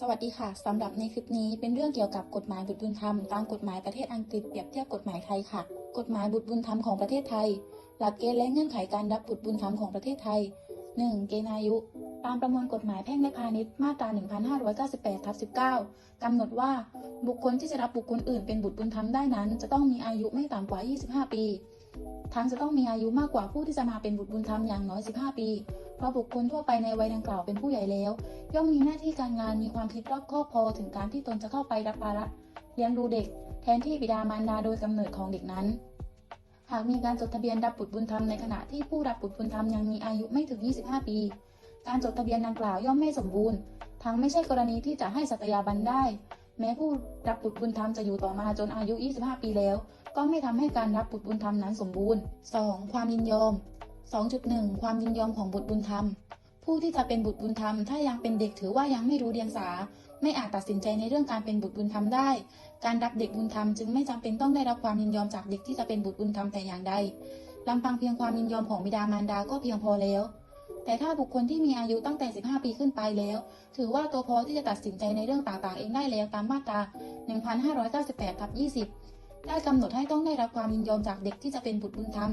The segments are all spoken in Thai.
สวัสดีค่ะสำหรับในคลิปนี้เป็นเรื่องเกี่ยวกับกฎหมายบุตรบุญธรรมตามกฎหมายประเทศอังกฤษเปรียบเทียบกฎหมายไทยค่ะ กฎหมายบุตรบุญธรรมของประเทศไทย หลักเกณฑ์และเงื่อนไขการรับบุตรบุญธรรมของประเทศไทย 1. เกณฑ์อายุ ตามประมวลกฎหมายแพ่งและพาณิชย์มาตรา 1598ทับ19กำหนดว่าบุคคลที่จะรับบุคคลอื่นเป็นบุตรบุญธรรมได้นั้น จะต้องมีอายุไม่ต่ำกว่า 25 ปี ทั้งจะต้องมีอายุมากกว่าผู้ที่จะมาเป็นบุตรบุญธรรมอย่างน้อย 15 ปี เพราะบุคคลทั่วไปในวัยดังกล่าวเป็นผู้ใหญ่แล้ว ย่อมมีหน้าที่การงานมีความคิดรอบคอบพอถึงการที่ตนจะเข้าไปรับภาระเลี้ยงดูเด็ก แทนที่บิดามารดาโดยกำเนิดของเด็กนั้น หากมีการจดทะเบียนรับบุตรบุญธรรมในขณะที่ผู้รับบุตรบุญธรรมยังมีอายุไม่ถึง 25 ปี การจดทะเบียนดังกล่าวย่อมไม่สมบูรณ์ ทั้งไม่ใช่กรณีที่จะให้สัตยาบันได้ แม้ผู้รับบุตรบุญธรรมจะอยู่ต่อมาจนอายุ 25 ปีแล้ว ก็ไม่ทำให้การรับบุตรบุญธรรมนั้นสมบูรณ์ 2. ความยินยอม 2.1 ความยินยอมของบุตรบุญธรรม ผู้ที่จะเป็นบุตรบุญธรรม ถ้ายังเป็นเด็กถือว่ายังไม่รู้เดียงสา ไม่อาจตัดสินใจในเรื่องการเป็นบุตรบุญธรรมได้ การรับเด็กบุญธรรมจึงไม่จำเป็นต้องได้รับความยินยอมจากเด็กที่จะเป็นบุตรบุญธรรมแต่อย่างใดลำพังเพียงความยินยอมของบิดามารดาก็เพียงพอแล้ว แต่ถ้าบุคคลที่มีอายุตั้งแต่ 15 ปีขึ้นไปแล้ว ถือว่าตัวพอที่จะตัดสินใจในเรื่องต่างๆ เองได้แล้วตามมาตรา 1598ทับ20 ได้กำหนดให้ต้องได้รับความยินยอมจากเด็กที่จะเป็นบุตรบุญธรรม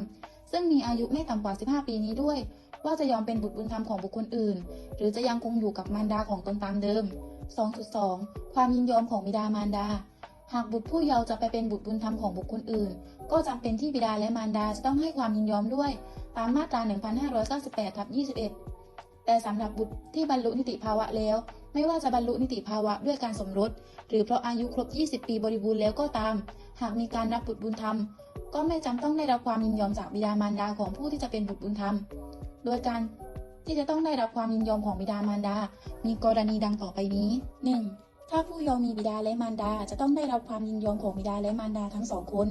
ซึ่งมีอายุไม่ต่ำกว่า 15 ปีนี้ด้วย ว่าจะยอมเป็นบุตรบุญธรรมของบุคคลอื่น หรือจะยังคงอยู่กับมารดาของตนตามเดิม 2.2 ความยินยอมของบิดามารดา หากบุตรผู้เยาว์จะไปเป็นบุตรบุญธรรมของบุคคลอื่น ก็จำเป็นที่บิดาและมารดาจะต้องให้ความยินยอมด้วย ตามมาตรา 1598ทับ21 แต่สำหรับบุตรที่บรรลุนิติภาวะแล้ว ไม่ว่าจะบรรลุนิติภาวะด้วยการสมรส หรือเพราะอายุครบ 20 ปีบริบูรณ์แล้วก็ตาม หากมีการรับบุตรบุญธรรม ก็ไม่จำต้องได้รับความยินยอมจากบิดามารดาของผู้ที่จะเป็นบุตรบุญธรรม โดยการที่จะต้องได้รับความยินยอมของบิดามารดา มีกรณีดังต่อไปนี้ 1. ถ้าผู้ยาว์มีบิดาและมารดาจะต้องได้รับความยินยอมของบิดาและมารดาทั้งสองคน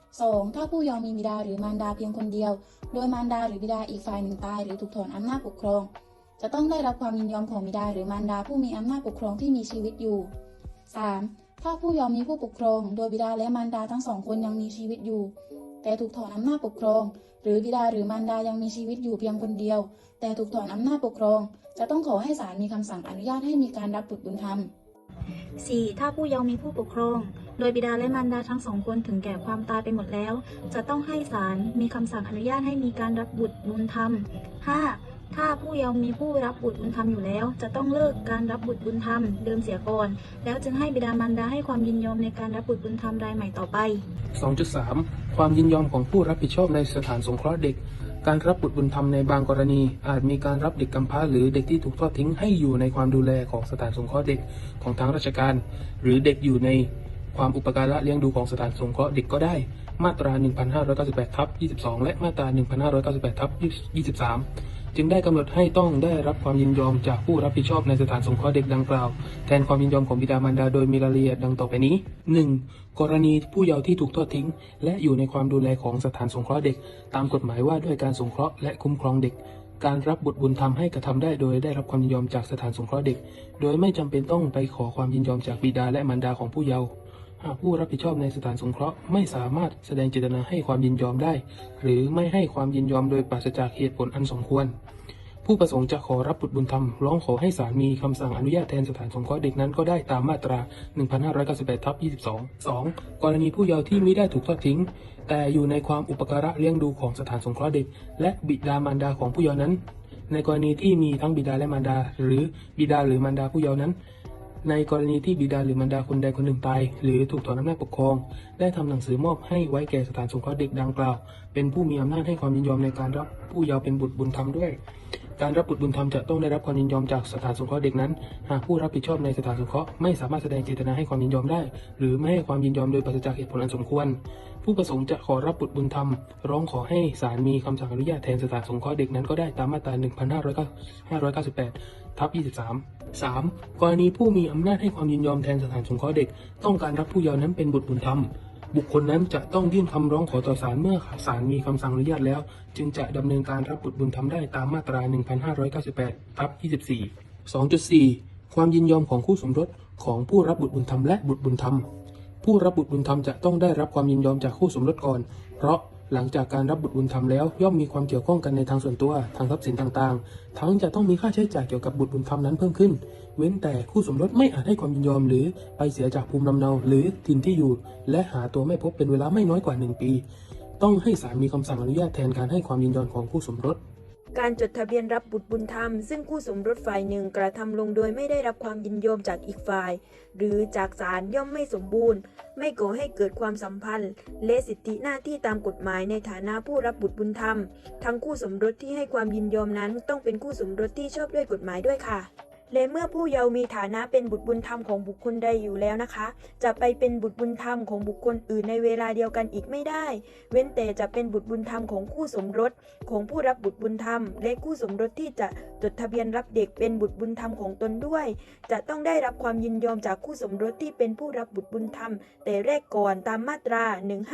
2. ถ้าผู้ยาว์มีบิดาหรือมารดาเพียงคนเดียว โดยมารดาหรือบิดาอีกฝ่ายหนึ่งตายหรือถูกถอนอำนาจปกครอง จะต้องได้รับความยินยอมของบิดาหรือมารดาผู้มีอำนาจปกครองที่มีชีวิตอยู่ 3. ถ้าผู้ยาว์มีผู้ปกครองโดยบิดาและมารดาทั้งสองคนยังมีชีวิตอยู่ แต่ถูกถอนอำนาจปกครอง หรือบิดาหรือมารดายังมีชีวิตอยู่เพียงคนเดียว แต่ถูกถอนอำนาจปกครอง จะต้องขอให้ศาลมีคำสั่งอนุญาตให้มีการรับบุตรบุญธรรม 4. ถ้าผู้เยาว์มีผู้ปกครอง โดยบิดาและมารดาทั้งสองคนถึงแก่ความตายไปหมดแล้ว จะต้องให้ศาลมีคำสั่งอนุญาตให้มีการรับบุตรบุญธรรม 5. ถ้าผู้เยาว์มีผู้รับบุตรบุญธรรมอยู่แล้ว จะต้องเลิกการรับบุตรบุญธรรมเดิมเสียก่อน แล้วจึงให้บิดามารดาให้ความยินยอมในการรับบุตรบุญธรรมรายใหม่ต่อไป 2.3 ความยินยอมของผู้รับผิดชอบในสถานสงเคราะห์เด็ก การรับบุตรบุญธรรมในบางกรณี อาจมีการรับเด็กกำพร้าหรือเด็กที่ถูกทอดทิ้งให้อยู่ในความดูแลของสถานสงเคราะห์เด็กของทางราชการ หรือเด็กอยู่ในความอุปการะเลี้ยงดูของสถานสงเคราะห์เด็กก็ได้ มาตรา 1598ทับ22 และมาตรา 1598ทับ23 จึงได้กำหนดให้ต้องได้รับความยินยอมจากผู้รับผิดชอบในสถานสงเคราะห์เด็กดังกล่าว แทนความยินยอมของบิดามารดาโดยมีรายละเอียดดังต่อไปนี้ 1. กรณีผู้เยาว์ที่ถูกทอดทิ้ง และอยู่ในความดูแลของสถานสงเคราะห์เด็ก ตามกฎหมายว่าด้วยการสงเคราะห์และคุ้มครองเด็กการรับบุตรบุญธรรมให้กระทำได้โดยได้รับความยินยอมจากสถานสงเคราะห์เด็ก โดยไม่จำเป็นต้องไปขอความยินยอมจากบิดาและมารดาของผู้เยาว์ หากผู้รับผิดชอบในสถานสงเคราะห์ไม่สามารถแสดงเจตนาให้ความยินยอมได้ หรือไม่ให้ความยินยอมโดยปราศจากเหตุผลอันสมควร ผู้ประสงค์จะขอรับบุตรบุญธรรมร้องขอให้ศาลมีคำสั่งอนุญาตแทนสถานสงเคราะห์เด็กนั้นก็ได้ตามมาตรา 1598ทับ22 2. กรณีผู้เยาว์ที่มิได้ถูกทอดทิ้ง แต่อยู่ในความอุปการะเลี้ยงดูของสถานสงเคราะห์เด็ก และบิดามารดาของผู้เยาว์นั้น ในกรณีที่มีทั้งบิดาและมารดา หรือบิดาหรือมารดาผู้เยาว์นั้น ในกรณีที่บิดาหรือมารดาคนใดคนหนึ่งตาย หรือถูกถอนอำนาจปกครอง ได้ทำหนังสือมอบให้ไว้แก่สถานสงเคราะห์เด็กดังกล่าว เป็นผู้มีอำนาจให้ความยินยอมในการรับผู้เยาว์เป็นบุตรบุญธรรมด้วย การรับบุตรบุญธรรมจะต้องได้รับความยินยอมจากสถานสงเคราะห์เด็กนั้น หากผู้รับผิดชอบในสถานสงเคราะห์ไม่สามารถแสดงเจตนาให้ความยินยอมได้ หรือไม่ให้ความยินยอมโดยปราศจากเหตุผลอันสมควร ผู้ประสงค์จะขอรับบุตรบุญธรรม ร้องขอให้ศาลมีคำสั่งอนุญาตแทนสถานสงเคราะห์เด็กนั้นก็ได้ตามมาตรา 1598 ทับ23 3. กรณีผู้มีอำนาจให้ความยินยอมแทนสถานสงเคราะห์เด็ก ต้องการรับผู้เยาว์นั้นเป็นบุตรบุญธรรม บุคคลนั้นจะต้องยื่นคำร้องขอต่อศาลเมื่อศาลมีคำสั่งอนุญาตแล้ว จึงจะดำเนินการรับบุตรบุญธรรมได้ตามมาตรา 1598ทับ24 2.4 ความยินยอมของคู่สมรสของผู้รับบุตรบุญธรรมและบุตรบุญธรรม ผู้รับบุตรบุญธรรมจะต้องได้รับความยินยอมจากคู่สมรสก่อน เพราะ หลังจากการรับบุตรบุญธรรมแล้ว ย่อมมีความเกี่ยวข้องกันในทางส่วนตัวทางทรัพย์สินต่างๆ ทั้งจะต้องมีค่าใช้จ่ายเกี่ยวกับบุตรบุญธรรมนั้นเพิ่มขึ้น เว้นแต่คู่สมรสไม่อาจให้ความยินยอมหรือไปเสียจากภูมิลำเนาหรือถิ่นที่อยู่ และหาตัวไม่พบเป็นเวลาไม่น้อยกว่า 1 ปี ต้องให้ศาลมีคำสั่งอนุญาตแทนการให้ความยินยอมของคู่สมรส การจดทะเบียนรับบุตรบุญธรรม ซึ่งคู่สมรสฝ่ายหนึ่งกระทำลงโดยไม่ได้รับความยินยอมจากอีกฝ่าย หรือจากศาลย่อมไม่สมบูรณ์ ไม่ก่อให้เกิดความสัมพันธ์ และสิทธิหน้าที่ตามกฎหมายในฐานะผู้รับบุตรบุญธรรม ทั้งคู่สมรสที่ให้ความยินยอมนั้น ต้องเป็นคู่สมรสที่ชอบด้วยกฎหมายด้วยค่ะ และเมื่อผู้เยาว์มีฐานะเป็นบุตรบุญธรรมของบุคคลใดอยู่แล้วนะคะ จะไปเป็นบุตรบุญธรรมของบุคคลอื่นในเวลาเดียวกันอีกไม่ได้ เว้นแต่จะเป็นบุตรบุญธรรมของคู่สมรส ของผู้รับบุตรบุญธรรม และคู่สมรสที่จะจดทะเบียนรับเด็กเป็นบุตรบุญธรรมของตนด้วย จะต้องได้รับความยินยอมจากคู่สมรสที่เป็นผู้รับบุตรบุญธรรม แต่แรกก่อนตามมาตรา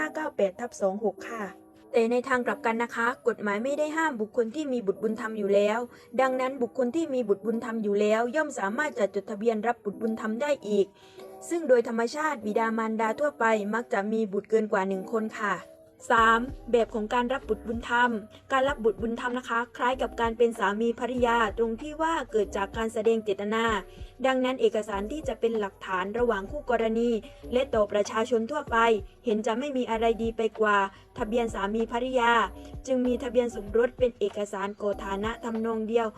1598ทับ26 ค่ะ แต่ในทางกลับกันนะคะ กฎหมายไม่ได้ห้ามบุคคลที่มีบุตรบุญธรรมอยู่แล้ว ดังนั้นบุคคลที่มีบุตรบุญธรรมอยู่แล้ว ย่อมสามารถจัดจดทะเบียนรับบุตรบุญธรรมได้อีก ซึ่งโดยธรรมชาติบิดามารดาทั่วไปมักจะมีบุตรเกินกว่าหนึ่งคนค่ะ 3. แบบของการรับบุตรบุญธรรม การรับบุตรบุญธรรมนะคะ คล้ายกับการเป็นสามีภริยาตรงที่ว่าเกิดจากการแสดงเจตนา ดังนั้นเอกสารที่จะเป็นหลักฐานระหว่างคู่กรณี และต่อประชาชนทั่วไป เห็นจะไม่มีอะไรดีไปกว่า ทะเบียนสามีภริยา จึงมีทะเบียนสมรสเป็นเอกสารโกฐานะทำนองเดียว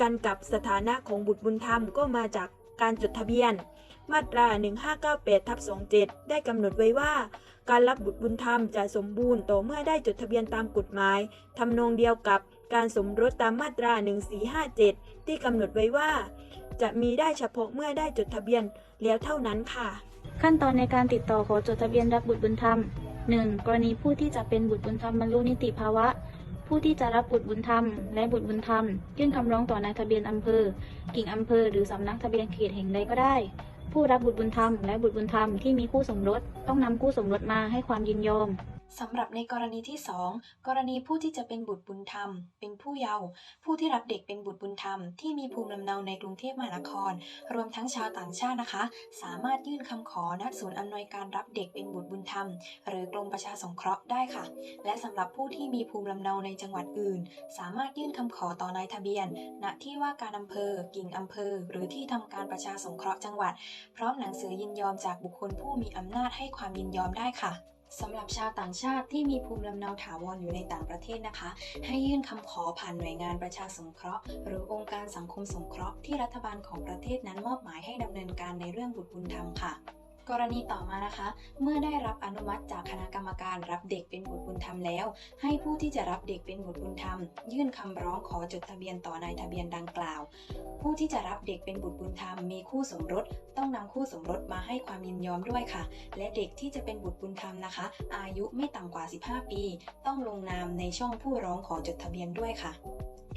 กันกับสถานะของบุตรบุญธรรมก็มาจากการจดทะเบียน มาตรา 1598ทับ27 ได้กำหนดไว้ว่า การรับบุตรบุญธรรมจะสมบูรณ์ต่อเมื่อได้จดทะเบียนตามกฎหมายทำนองเดียวกับการสมรสตามมาตรา 1457 ที่กำหนดไว้ว่า จะมีได้เฉพาะเมื่อได้จดทะเบียนแล้วเท่านั้นค่ะ ขั้นตอนในการติดต่อขอจดทะเบียนรับบุตรบุญธรรม 1. กรณีผู้ที่จะเป็นบุตรบุญธรรมบรรลุนิติภาวะ ผู้ที่จะรับบุตรบุญธรรม และบุตรบุญธรรม ยื่นคำร้องต่อนายทะเบียนอำเภอ กิ่งอำเภอ หรือสำนักทะเบียนเขตแห่งใดก็ได้ ผู้รับบุตรบุญธรรม และบุตรบุญธรรมที่มีคู่สมรสต้องนำคู่สมรสมาให้ความยินยอม สำหรับในกรณีที่ 2 กรณีผู้ที่จะเป็นบุตรบุญธรรม เป็นผู้เยาว์ผู้ที่รับเด็กเป็นบุตรบุญธรรม ที่มีภูมิลำเนาในกรุงเทพมหานคร รวมทั้งชาวต่างชาตินะคะ สามารถยื่นคำขอณศูนย์อำนวยการรับเด็กเป็นบุตรบุญธรรม หรือกรมประชาสงเคราะห์ได้ค่ะ และสำหรับผู้ที่มีภูมิลำเนาในจังหวัดอื่น สามารถยื่นคำขอต่อนายทะเบียน ณที่ว่าการอำเภอ กิ่งอำเภอ หรือที่ทำการประชาสงเคราะห์จังหวัด พร้อมหนังสือยินยอมจากบุคคลผู้มีอำนาจให้ความยินยอมได้ค่ะ สำหรับชาวต่างชาติที่มีภูมิลำเนาถาวรอยู่ในต่างประเทศนะคะ ให้ยื่นคำขอผ่านหน่วยงานประชาสงเคราะห์ หรือองค์การสังคมสงเคราะห์ที่รัฐบาลของประเทศนั้นมอบหมายให้ดำเนินการในเรื่องบุตรบุญธรรมค่ะ กรณีต่อมานะคะ เมื่อได้รับอนุมัติจากคณะกรรมการรับเด็กเป็นบุตรบุญธรรมแล้ว ให้ผู้ที่จะรับเด็กเป็นบุตรบุญธรรม ยื่นคำร้องขอจดทะเบียนต่อนายทะเบียนดังกล่าว ผู้ที่จะรับเด็กเป็นบุตรบุญธรรมมีคู่สมรส ต้องนำคู่สมรสมาให้ความยินยอมด้วยค่ะ และเด็กที่จะเป็นบุตรบุญธรรมนะคะ อายุไม่ต่ำกว่า 15 ปี ต้องลงนามในช่องผู้ร้องขอจดทะเบียนด้วยค่ะ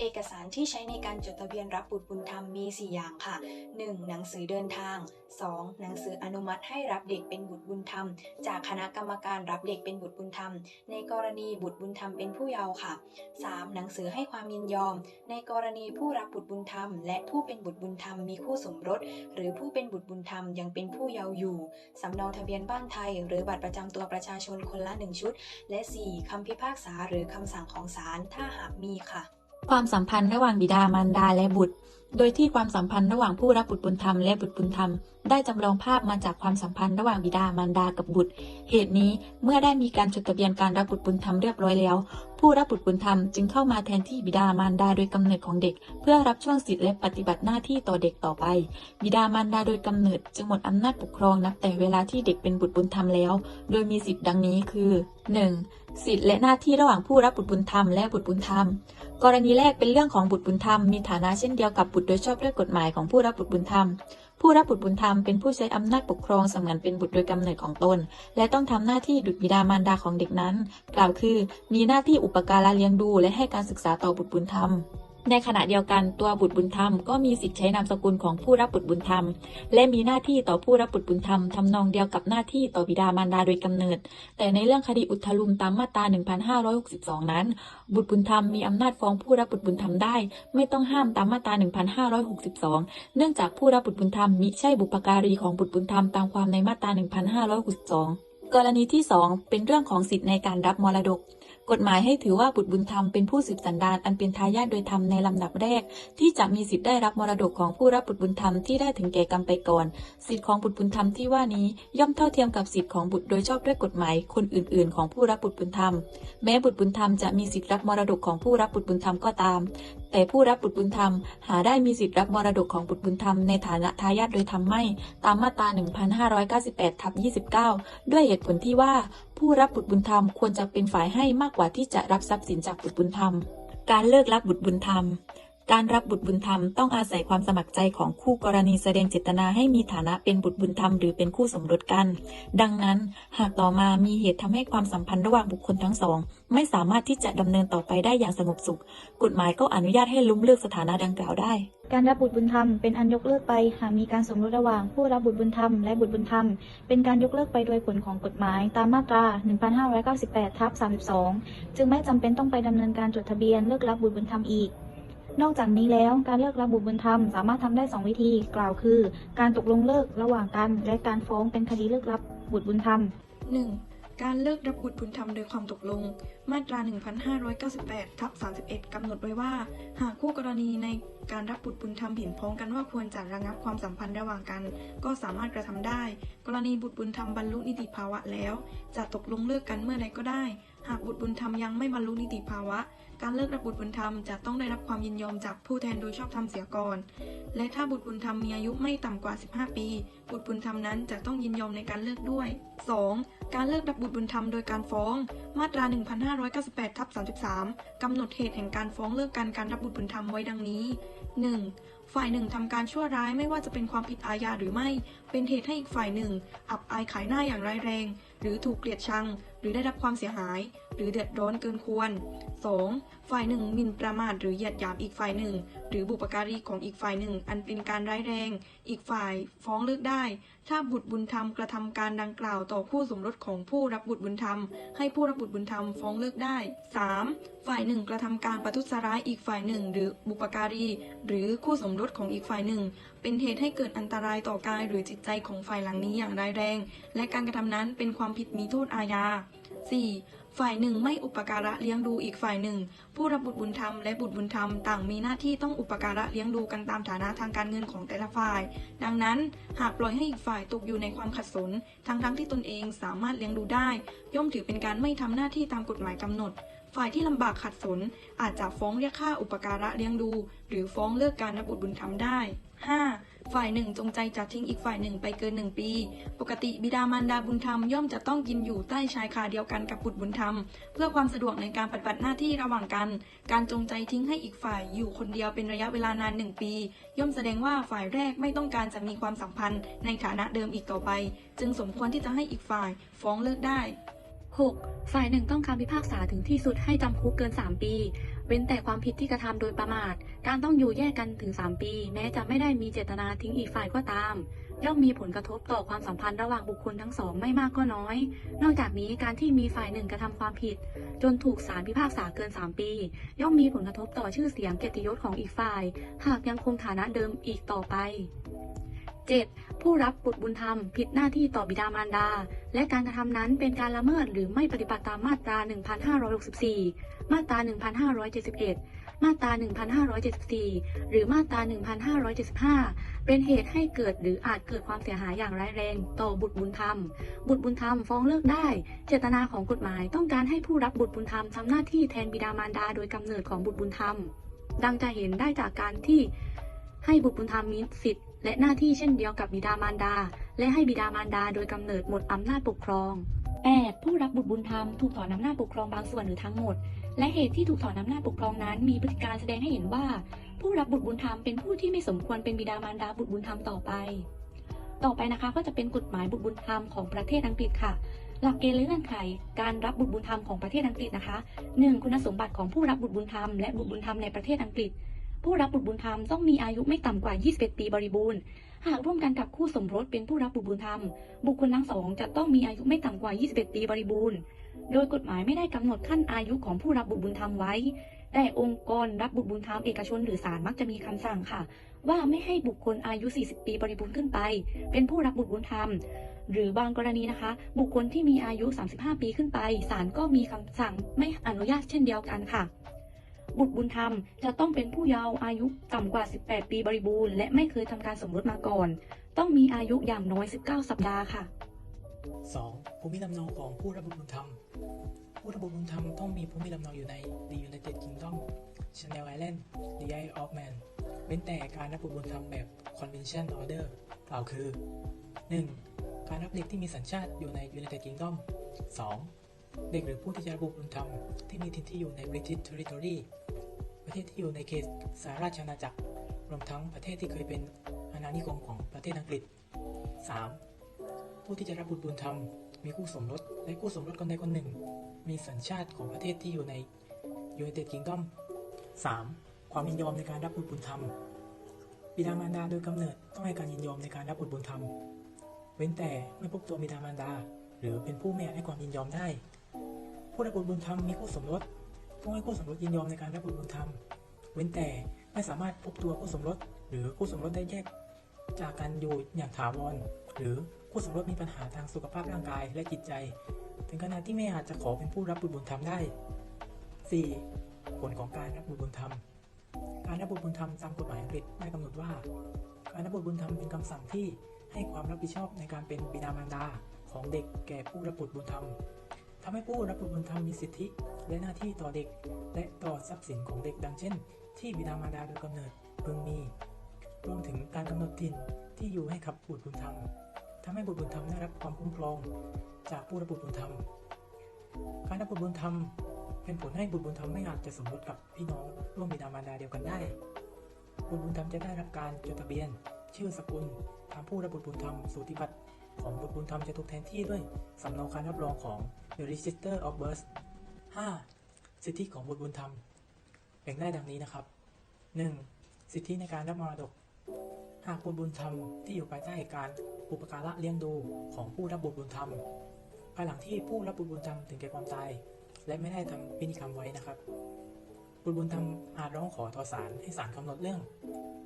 เอกสารที่ใช้ในการจดทะเบียนรับบุตรบุญธรรมมี 4 อย่างค่ะ 1. หนังสือเดินทาง 2. หนังสืออนุมัติให้รับเด็กเป็นบุตรบุญธรรม จากคณะกรรมการรับเด็กเป็นบุตรบุญธรรม ในกรณีบุตรบุญธรรมเป็นผู้เยาว์ค่ะ 3. หนังสือให้ความยินยอม ในกรณีผู้รับบุตรบุญธรรม และผู้เป็นบุตรบุญธรรมมีคู่สมรส หรือผู้เป็นบุตรบุญธรรมยังเป็นผู้เยาว์อยู่สำเนาทะเบียนบ้านไทย หรือบัตรประจำตัวประชาชนคนละ 1 ชุด และ 4. คำพิพากษาหรือคำสั่งของศาลถ้าหากมีค่ะ ความสัมพันธ์ระหว่างบิดามารดาและบุตร โดยที่ความสัมพันธ์ระหว่างผู้รับบุตรบุญธรรมและบุตรบุญธรรม ได้จำลองภาพมาจากความสัมพันธ์ระหว่างบิดามารดากับบุตร เหตุนี้เมื่อได้มีการจดทะเบียนการรับบุตรบุญธรรมเรียบร้อยแล้ว ผู้รับบุตรบุญธรรมจึงเข้ามาแทนที่บิดามารดาโดยกำเนิดของเด็ก เพื่อรับช่วงสิทธิและปฏิบัติหน้าที่ต่อเด็กต่อไป บิดามารดาโดยกำเนิดจึงหมดอำนาจปกครองนับแต่เวลาที่เด็กเป็นบุตรบุญธรรมแล้ว โดยมีสิทธิดังนี้คือ 1. สิทธิและหน้าที่ระหว่างผู้รับบุตรบุญธรรมและบุตรบุญธรรม กรณีแรกเป็นเรื่องของบุตรบุญธรรมมีฐานะเช่นเดียวกับบุตรโดยชอบด้วยกฎหมายของผู้รับบุตรบุญธรรม ผู้รับบุตรบุญธรรมเป็นผู้ใช้อำนาจปกครองเสมือนเป็นบุตรโดยกำเนิดของตน และต้องทำหน้าที่ดุจบิดามารดาของเด็กนั้น กล่าวคือ มีหน้าที่อุปการะเลี้ยงดู และให้การศึกษาต่อบุตรบุญธรรม ในขณะเดียวกันตัวบุตรบุญธรรมก็มีสิทธิใช้นามสกุลของผู้รับบุตรบุญธรรม และมีหน้าที่ต่อผู้รับบุตรบุญธรรมทำนองเดียวกับหน้าที่ต่อบิดามารดาโดยกำเนิด แต่ในเรื่องคดีอุทธลุมตามมาตรา 1562 นั้น บุตรบุญธรรมมีอำนาจฟ้องผู้รับบุตรบุญธรรมได้ ไม่ต้องห้ามตามมาตรา 1562 เนื่องจากผู้รับบุตรบุญธรรมมิใช่บุปการีของบุตรบุญธรรมตามความในมาตรา 1562 กรณีที่ 2 เป็นเรื่องของสิทธิในการรับมรดก กฎหมายให้ถือว่าบุตรบุญธรรมเป็นผู้สืบสันดานอันเป็นทายาทโดยธรรมในลำดับแรก ที่จะมีสิทธิ์ได้รับมรดกของผู้รับบุตรบุญธรรมที่ได้ถึงแก่กรรมไปก่อน สิทธิ์ของบุตรบุญธรรมที่ว่านี้ย่อมเท่าเทียมกับสิทธิ์ของบุตรโดยชอบด้วยกฎหมายคนอื่น ๆ ของผู้รับบุตรบุญธรรม แม้บุตรบุญธรรมจะมีสิทธิ์รับมรดกของผู้รับบุตรบุญธรรมก็ตาม แต่ผู้รับบุตรบุญธรรม หาได้มีสิทธิรับมรดกของบุตรบุญธรรมในฐานะทายาทโดยธรรมไม่ ตามมาตรา 1598 ทับ 29 ด้วยเหตุผลที่ว่า ผู้รับบุตรบุญธรรมควรจะเป็นฝ่ายให้มากกว่าที่จะรับทรัพย์สินจากบุตรบุญธรรม การเลิกรับบุตรบุญธรรม การรับบุตรบุญธรรมต้องอาศัยความสมัครใจของคู่กรณีแสดงเจตนาให้มีฐานะเป็นบุตรบุญธรรมหรือเป็นคู่สมรสกัน ดังนั้น หากต่อมามีเหตุทำให้ความสัมพันธ์ระหว่างบุคคลทั้งสอง ไม่สามารถที่จะดำเนินต่อไปได้อย่างสงบสุข กฎหมายก็อนุญาตให้ล้มเลิกสถานะดังกล่าวได้ การรับบุตรบุญธรรมเป็นอันยกเลิกไปหากมีการสมรสระหว่างผู้รับบุตรบุญธรรมและบุตรบุญธรรมเป็นการยกเลิกไปโดยผลของกฎหมายตามมาตรา 1598ทับ32 จึงไม่จำเป็นต้องไปดำเนินการจดทะเบียนเลิกรับบุตรบุญธรรมอีก นอกจากนี้แล้วการเลิกรับบุตรบุญธรรม สามารถทำได้ 2 วิธีกล่าวคือ การตกลงเลิกระหว่างกัน และการฟ้องเป็นคดีเลิกรับบุตรบุญธรรม 1. การเลิกรับบุตรบุญธรรมโดยความตกลง มาตรา 1598ทับ31 กำหนดไว้ว่า หากคู่กรณีในการรับบุตรบุญธรรมเห็นพ้องกันว่าควรจะระงับความสัมพันธ์ระหว่างกัน ก็สามารถกระทำได้ กรณีบุตรบุญธรรมบรรลุนิติภาวะแล้ว จะตกลงเลิกกันเมื่อใดก็ได้ หากบุตรบุญธรรมยังไม่บรรลุนิติภาวะ การเลิกรับบุตรบุญธรรมจะต้องได้รับความยินยอมจากผู้แทนโดยชอบธรรมเสียก่อน และถ้าบุตรบุญธรรมมีอายุไม่ต่ำกว่า 15 ปี บุตรบุญธรรมนั้นจะต้องยินยอมในการเลิกด้วย 2. การเลิกรับบุตรบุญธรรมโดยการฟ้อง มาตรา 1598ทับ33กำหนดเหตุแห่งการฟ้องเลิกการการรับบุตรบุญธรรมไว้ดังนี้ 1. ฝ่ายหนึ่งทำการชั่วร้ายไม่ว่าจะเป็นความผิดอาญาหรือไม่ เป็นเหตุให้อีกฝ่ายหนึ่ง อับอายขายหน้าอย่างร้ายแรง หรือถูกเกลียดชัง หรือได้รับความเสียหาย หรือเดือดร้อนเกินควร 2. ฝ่ายหนึ่งหมิ่นประมาทหรือเหยียดหยามอีกฝ่ายหนึ่ง หรือบุปการีของอีกฝ่ายหนึ่ง อันเป็นการร้ายแรง อีกฝ่ายฟ้องเลิกได้ ถ้าบุตรบุญธรรมกระทำการดังกล่าวต่อคู่สมรสของผู้รับบุตรบุญธรรม ให้ผู้รับบุตรบุญธรรมฟ้องเลิกได้ 3. ฝ่ายหนึ่งกระทำการประทุษร้ายอีกฝ่ายหนึ่ง หรือบุปการี หรือคู่สมรสของอีกฝ่ายหนึ่ง เป็นเหตุให้เกิดอันตรายต่อกายหรือจิตใจของฝ่ายหลังนี้อย่างร้ายแรง และการกระทำนั้นเป็นความผิดมีโทษอาญา 4. ฝ่ายหนึ่งไม่อุปการะเลี้ยงดูอีกฝ่ายหนึ่ง ผู้รับบุตรบุญธรรมและบุตรบุญธรรมต่างมีหน้าที่ต้องอุปการะเลี้ยงดูกันตามฐานะทางการเงินของแต่ละฝ่าย ดังนั้น หากปล่อยให้อีกฝ่ายตกอยู่ในความขัดสน ทั้งทั้งๆที่ตนเองสามารถเลี้ยงดูได้ ย่อมถือเป็นการไม่ทำหน้าที่ตามกฎหมายกำหนด ฝ่ายที่ลำบากขัดสน อาจจะฟ้องเรียกค่าอุปการะเลี้ยงดู หรือฟ้องเลิกการรับบุตรบุญธรรมได้ 5. ฝ่ายหนึ่งจงใจจัดทิ้งอีกฝ่ายหนึ่งไปเกินหนึ่งปี ปกติบิดามารดาบุญธรรมย่อมจะต้องกินอยู่ใต้ชายคาเดียวกันกับบุตรบุญธรรม เพื่อความสะดวกในการปฏิบัติหน้าที่ระหว่างกัน การจงใจทิ้งให้อีกฝ่ายอยู่คนเดียวเป็นระยะเวลานานหนึ่งปี ย่อมแสดงว่าฝ่ายแรกไม่ต้องการจะมีความสัมพันธ์ในฐานะเดิมอีกต่อไป จึงสมควรที่จะให้อีกฝ่ายฟ้องเลิกได้ 6. ฝ่ายหนึ่งต้องคำพิพากษาถึงที่สุดให้จำคุกเกิน 3 ปี เว้นแต่ความผิดที่กระทำโดยประมาท การต้องอยู่แยกกันถึง 3 ปี แม้จะไม่ได้มีเจตนาทิ้งอีกฝ่ายก็ตาม ย่อมมีผลกระทบต่อความสัมพันธ์ระหว่างบุคคลทั้งสองไม่มากก็น้อย นอกจากนี้การที่มีฝ่ายหนึ่งกระทำความผิด จนถูกศาลพิพากษาเกิน 3 ปี ย่อมมีผลกระทบต่อชื่อเสียงเกียรติยศของอีกฝ่าย หากยังคงฐานะเดิมอีกต่อไป 7. ผู้รับบุตรบุญธรรม ผิดหน้าที่ต่อบิดามารดา และการกระทำนั้นเป็นการละเมิดหรือไม่ปฏิบัติตามมาตรา 1564 มาตรา 1571 มาตรา 1574 หรือมาตรา 1575 เป็นเหตุให้เกิดหรืออาจเกิดความเสียหายอย่างร้ายแรง ต่อบุตรบุญธรรม บุตรบุญธรรมฟ้องเลิกได้ เจตนาของกฎหมายต้องการให้ผู้รับบุตรบุญธรรมทำหน้าที่แทนบิดามารดาโดยกำเนิดของบุตรบุญธรรม ดังจะเห็นได้จากการที่ให้บุตรบุญธรรมมีสิทธิ์ และหน้าที่เช่นเดียวกับบิดามารดา และให้บิดามารดาโดยกำเนิดหมดอำนาจปกครอง 8. ผู้รับบุตรบุญธรรมถูกถอนอำนาจปกครองบางส่วนหรือทั้งหมด และเหตุที่ถูกถอนอำนาจปกครองนั้น มีพฤติการแสดงให้เห็นว่า ผู้รับบุตรบุญธรรมเป็นผู้ที่ไม่สมควรเป็นบิดามารดาบุตรบุญธรรมต่อไป ต่อไปนะคะก็จะเป็นกฎหมายบุตรบุญธรรมของประเทศอังกฤษค่ะ หลักเกณฑ์และเงื่อนไข การรับบุตรบุญธรรมของประเทศอังกฤษนะคะ 1. คุณสมบัติของผู้รับบุตรบุญธรรมและบุตรบุญธรรมในประเทศอังกฤษ ผู้รับบุตรบุญธรรมต้องมีอายุไม่ต่ำกว่า 21 ปีบริบูรณ์ หากร่วมกันกับคู่สมรสเป็นผู้รับบุตรบุญธรรม บุคคลทั้งสองจะต้องมีอายุไม่ต่ำกว่า 21 ปีบริบูรณ์ โดยกฎหมายไม่ได้กำหนดขั้นอายุของผู้รับบุตรบุญธรรมไว้ แต่องค์กรรับบุตรบุญธรรมเอกชนหรือศาลมักจะมีคำสั่งค่ะ ว่าไม่ให้บุคคลอายุ 40 ปีบริบูรณ์ขึ้นไป เป็นผู้รับบุตรบุญธรรม หรือบางกรณีนะคะ บุคคลที่มีอายุ 35 ปีขึ้นไปศาลก็มีคำสั่งไม่อนุญาตเช่นเดียวกันค่ะ บุตรบุญธรรม จะต้องเป็นผู้เยาว์อายุต่ำกว่า 18 ปีบริบูรณ์และไม่เคยทำการสมรสมาก่อน ต้องมีอายุอย่างน้อย 19 สัปดาห์ค่ะ 2. ภูมิลำเนาของผู้รับบุญธรรม ผู้รับบุญธรรมต้องมีภูมิลำเนาอยู่ใน The United Kingdom Channel Island The Isle of Man เว้นแต่การรับบุญธรรมแบบ Convention Order กล่าวคือ 1. การรับเด็กที่มีสัญชาติอยู่ใน United Kingdom 2. เด็กหรือผู้ที่จะรับบุญธรรมที่มีถิ่นที่อยู่ใน British Territory ประเทศที่อยู่ในเขตสหราชอาณาจักร รวมทั้งประเทศที่เคยเป็นอาณานิคมของประเทศอังกฤษ 3. ผู้ที่จะรับบุตรบุญธรรม มีคู่สมรสและคู่สมรสคนใดคนหนึ่ง มีสัญชาติของประเทศที่อยู่ใน United Kingdom 3. ความยินยอมในการรับบุตรบุญธรรมบิดามารดาโดยกำเนิดต้องให้การยินยอมในการรับบุตรบุญธรรม เว้นแต่ไม่พบตัวบิดามารดา หรือเป็นผู้ไม่ให้ความยินยอมได้ ผู้รับบุตรบุญธรรมมีคู่สมรส ต้องให้คู่สมรสยินยอมในการรับบุตรบุญธรรม เว้นแต่ไม่สามารถพบตัวคู่สมรส หรือคู่สมรสได้แยก จากกันอยู่อย่างถาวร หรือคู่สมรสมีปัญหาทางสุขภาพร่างกายและจิตใจ ถึงขนาดที่ไม่อาจจะขอเป็นผู้รับบุตรบุญธรรมได้ 4. ผลของการรับบุตรบุญธรรม การรับบุตรบุญธรรมตามกฎหมายอังกฤษได้กำหนดว่า การรับบุตรบุญธรรมเป็นคำสั่งที่ให้ความรับผิดชอบในการเป็นบิดามารดาของเด็กแก่ผู้รับบุตรบุญธรรม ทำให้ผู้รับบุตรบุญธรรมมีสิทธิ และหน้าที่ต่อเด็ก และต่อทรัพย์สินของเด็กดังเช่น ที่บิดามารดาโดยกำเนิดพึงมี รวมถึงการกำหนดถิ่นที่อยู่ให้กับบุตรบุญธรรมทำให้บุตรบุญธรรมได้รับความคุ้มครอง จากผู้รับบุตรบุญธรรม การรับบุตรบุญธรรม เป็นผลให้บุตรบุญธรรมไม่อาจจะสมรสกับพี่น้องร่วมบิดามารดาเดียวกันได้ บุตรบุญธรรมจะได้รับการจดทะเบียน ชื่อสกุลทางผู้รับบุตรบุญธรรมสูติบัตร ของบุตรบุญธรรมจะถูกแทนที่ด้วยสำเนาการรับรองของ The Register of Birth 5. สิทธิของบุตรบุญธรรมแบ่งได้ดังนี้นะครับ 1. สิทธิในการรับมรดก หากบุตรบุญธรรมที่อยู่ภายใต้การอุปการะเลี้ยงดูของผู้รับบุตรบุญธรรมภายหลังที่ผู้รับบุตรบุญธรรมถึงแก่ความตาย และไม่ได้ทำพิธีกรรมไว้นะครับ บุตรบุญธรรมอาจร้องขอต่อศาลให้ศาลกำหนดเรื่อง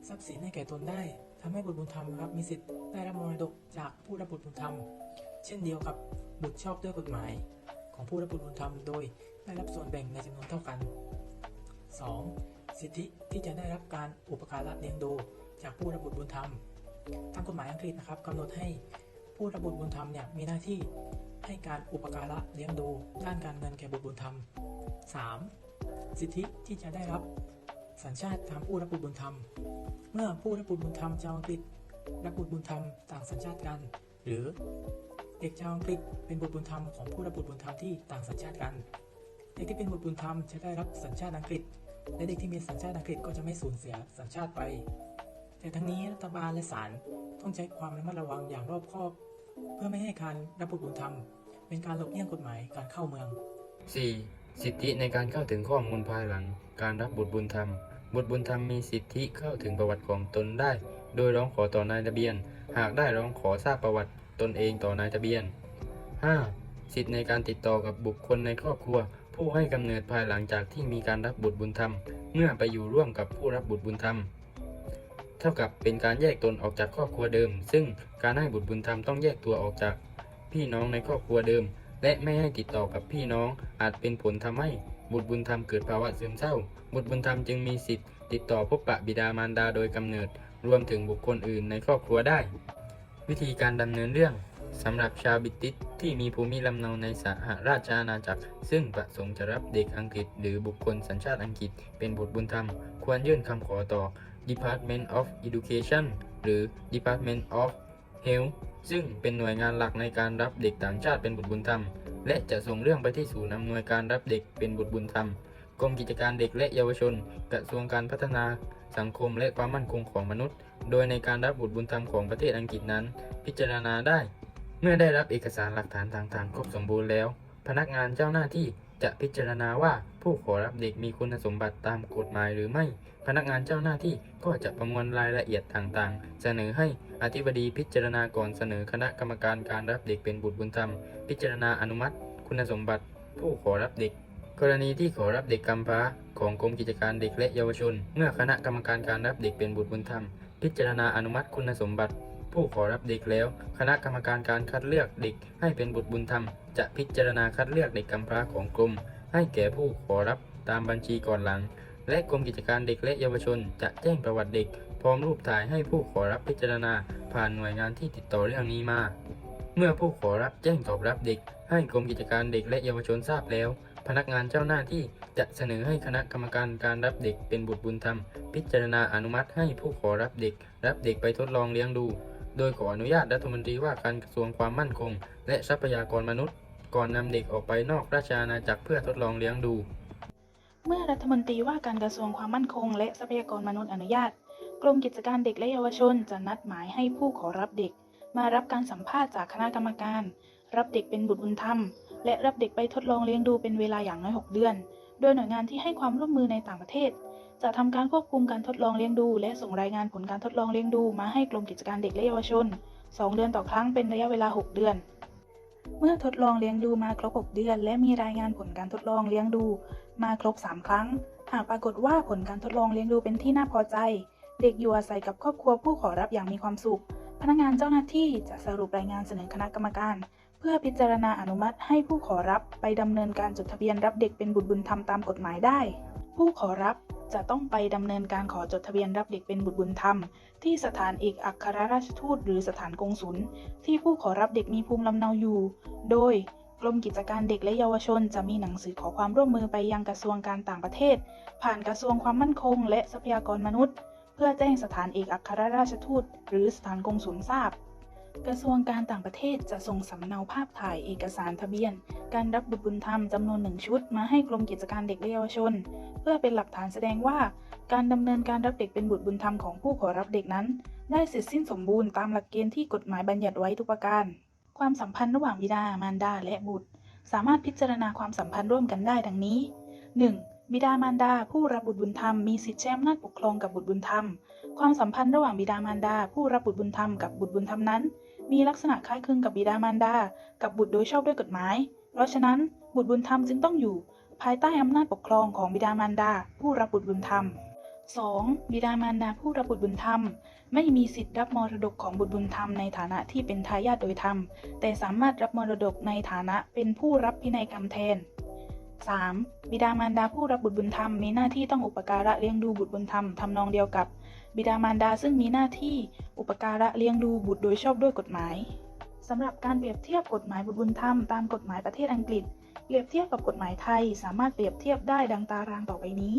ทรัพย์สินให้แก่ตนได้ทำให้บุตรบุญธรรมครับมีสิทธิ์ได้รับมรดกจากผู้รับบุตรบุญธรรม เช่นเดียวกับบุตรชอบด้วยกฎหมาย ของผู้รับบุตรบุญธรรมโดยได้รับส่วนแบ่งในจำนวนเท่ากัน 2. สิทธิที่จะได้รับการอุปการะเลี้ยงดูจากผู้รับบุตรบุญธรรมตามกฎหมายอังกฤษนะครับกำหนดให้ผู้รับบุตรบุญธรรมเนี่ยมีหน้าที่ให้การอุปการะเลี้ยงดูด้านการเงินแก่บุตรบุญธรรม 3. สิทธิที่จะได้รับสัญชาติตามผู้รับบุตรบุญธรรม เมื่อผู้รับบุตรบุญธรรมชาวอังกฤษรับบุตรบุญธรรมต่างสัญชาติกัน หรือเด็กชาวอังกฤษเป็นบุตรบุญธรรมของผู้รับบุตรบุญธรรมที่ต่างสัญชาติกัน เด็กที่เป็นบุตรบุญธรรมจะได้รับสัญชาติอังกฤษ และเด็กที่มีสัญชาติอังกฤษก็จะไม่สูญเสียสัญชาติไป แต่ทั้งนี้รัฐบาลและศาลต้องใช้ความระมัดระวังอย่างรอบคอบ เพื่อไม่ให้การรับบุตรบุญธรรม เป็นการหลบเลี่ยงกฎหมายการเข้าเมือง 4. สิทธิในการเข้าถึงข้อมูลภายหลัง การรับบุตรบุญธรรม บุตรบุญธรรมมีสิทธิเข้าถึงประวัติของตนได้ โดยร้องขอต่อนายทะเบียน หากได้ร้องขอทราบประวัติตนเองต่อนายทะเบียน 5. สิทธิในการติดต่อกับบุคคลในครอบครัว ผู้ให้กำเนิดภายหลังจากที่มีการรับบุตรบุญธรรม เมื่อไปอยู่ร่วมกับผู้รับบุตรบุญธรรม เท่ากับเป็นการแยกตนออกจากครอบครัวเดิม ซึ่งการให้บุตรบุญธรรมต้องแยกตัวออกจากพี่น้องในครอบครัวเดิม และไม่ให้ติดต่อกับพี่น้อง อาจเป็นผลทำให้บุตรบุญธรรมเกิดภาวะซึมเศร้า บุตรบุญธรรมจึงมีสิทธิ์ติดต่อพบปะบิดามารดาโดยกำเนิด รวมถึงบุคคลอื่นในครอบครัวได้ วิธีการดำเนินเรื่องสำหรับชาวบิติชที่มีภูมิลำเนาในสหราชอาณาจักร ซึ่งประสงค์จะรับเด็กอังกฤษ หรือบุคคลสัญชาติอังกฤษ เป็นบุตรบุญธรรม ควรยื่นคำขอต่อ Department of Education หรือ Department of Health ซึ่งเป็นหน่วยงานหลักในการรับเด็กต่างชาติเป็นบุตรบุญธรรม และจะส่งเรื่องไปที่ศูนย์อำนวยการรับเด็กเป็นบุตรบุญธรรมกรมกิจการเด็กและเยาวชน กระทรวงการพัฒนาสังคมและความมั่นคงของมนุษย์ โดยในการรับบุตรบุญธรรมของประเทศอังกฤษนั้น พิจารณาได้ เมื่อได้รับเอกสารหลักฐานต่างๆ ครบสมบูรณ์แล้ว พนักงานเจ้าหน้าที่ จะพิจารณาว่าผู้ขอรับเด็กมีคุณสมบัติตามกฎหมายหรือไม่ พนักงานเจ้าหน้าที่ก็จะประมวลรายละเอียดต่างๆ เสนอให้อธิบดีพิจารณาก่อนเสนอคณะกรรมการการรับเด็กเป็นบุตรบุญธรรม พิจารณาอนุมัติ คุณสมบัติ ผู้ขอรับเด็ก กรณีที่ขอรับเด็กกำพร้าของกรมกิจการเด็กและเยาวชน เมื่อคณะกรรมการการรับเด็กเป็นบุตรบุญธรรม พิจารณาอนุมัติคุณสมบัติ ผู้ขอรับเด็กแล้ว คณะกรรมการการคัดเลือกเด็กให้เป็นบุตรบุญธรรม จะพิจารณาคัดเลือกเด็กกำพร้าของกรมให้แก่ผู้ขอรับตามบัญชีก่อนหลัง และกรมกิจการเด็กและเยาวชน จะแจ้งประวัติเด็ก พร้อมรูปถ่ายให้ผู้ขอรับพิจารณา ผ่านหน่วยงานที่ติดต่อเรื่องนี้มา เมื่อผู้ขอรับแจ้งตอบรับเด็ก ให้กรมกิจการเด็กและเยาวชนทราบแล้ว พนักงานเจ้าหน้าที่จะเสนอให้คณะกรรมการการรับเด็กเป็นบุตรบุญธรรม พิจารณาอนุมัติให้ผู้ขอรับเด็ก รับเด็กไปทดลองเลี้ยงดู โดยขออนุญาตรัฐมนตรีว่าการกระทรวงความมั่นคง และทรัพยากรมนุษย์ ก่อนนำเด็กออกไปนอกราชอาณาจักรเพื่อทดลองเลี้ยงดู เมื่อรัฐมนตรีว่าการกระทรวงความมั่นคง และทรัพยากรมนุษย์อนุญาต กรมกิจการเด็กและเยาวชนจะนัดหมายให้ผู้ขอรับเด็ก มารับการสัมภาษณ์จากคณะกรรมการ รับเด็กเป็นบุตรบุญธรรม และรับเด็กไปทดลองเลี้ยงดูเป็นเวลาอย่างน้อย 6 เดือน โดยหน่วยงานที่ให้ความร่วมมือในต่างประเทศ จะทำการควบคุมการทดลองเลี้ยงดู และส่งรายงานผลการทดลองเลี้ยงดูมาให้กรมกิจการเด็กและเยาวชน 2 เดือนต่อครั้งเป็นระยะเวลา 6 เดือน เมื่อทดลองเลี้ยงดูมาครบ 6 เดือน และมีรายงานผลการทดลองเลี้ยงดู มาครบ 3 ครั้ง หากปรากฏว่าผลการทดลองเลี้ยงดูเป็นที่น่าพอใจ เด็กอยู่อาศัยกับครอบครัวผู้ขอรับอย่างมีความสุข พนักงานเจ้าหน้าที่จะสรุปรายงานเสนอคณะกรรมการเพื่อพิจารณาอนุมัติให้ผู้ขอรับไปดำเนินการจดทะเบียนรับเด็กเป็นบุตรบุญธรรมตามกฎหมายได้ ผู้ขอรับ จะต้องไปดำเนินการขอจดทะเบียนรับเด็กเป็นบุตรบุญธรรม ที่สถานเอกอัครราชทูตหรือสถานกงสุล ที่ผู้ขอรับเด็กมีภูมิลำเนาอยู่ โดยกรมกิจการเด็กและเยาวชนจะมีหนังสือขอความร่วมมือไปยังกระทรวงการต่างประเทศ ผ่านกระทรวงความมั่นคง และทรัพยากรมนุษย์ เพื่อแจ้งสถานเอกอัครราชทูต หรือสถานกงสุลทราบ กระทรวงการต่างประเทศจะส่งสำเนาภาพถ่ายเอกสารทะเบียน การรับบุตรบุญธรรมจำนวนหนึ่งชุดมาให้กรมกิจการเด็กและเยาวชน เพื่อเป็นหลักฐานแสดงว่า การดำเนินการรับเด็กเป็นบุตรบุญธรรมของผู้ขอรับเด็กนั้น ได้เสร็จสิ้นสมบูรณ์ตามหลักเกณฑ์ที่กฎหมายบัญญัติไว้ทุกประการ ความสัมพันธ์ระหว่างบิดามารดาและบุตร สามารถพิจารณาความสัมพันธ์ร่วมกันได้ดังนี้ 1. บิดามารดาผู้รับบุตรบุญธรรมมีสิทธิใช้อำนาจปกครองกับบุตรบุญธรรม ความสัมพันธ์ระหว่างบิดามารดา ผู้รับบุตรบุญธรรมกับบุตรบุญธรรมนั้น มีลักษณะคล้ายคลึงกับบิดามารดา กับบุตรโดยชอบด้วยกฎหมาย เพราะฉะนั้นบุตรบุญธรรมจึงต้องอยู่ ภายใต้อำนาจปกครองของบิดามารดา ผู้รับบุตรบุญธรรม 2. บิดามารดาผู้รับบุตรบุญธรรม ไม่มีสิทธิ์รับมรดกของบุตรบุญธรรมในฐานะที่เป็นทายาทโดยธรรม แต่สามารถรับมรดกในฐานะเป็นผู้รับพินัยกรรมแทน 3. บิดามารดาผู้รับบุตรบุญธรรมมีหน้าที่ต้องอุปการะเลี้ยงดูบุตรบุญธรรมทำนองเดียวกับ บิดามารดาซึ่งมีหน้าที่อุปการะเลี้ยงดูบุตรโดยชอบด้วยกฎหมายสำหรับการเปรียบเทียบกฎหมายบุตรบุญธรรมตามกฎหมายประเทศอังกฤษ เปรียบเทียบกับกฎหมายไทย สามารถเปรียบเทียบได้ดังตารางต่อไปนี้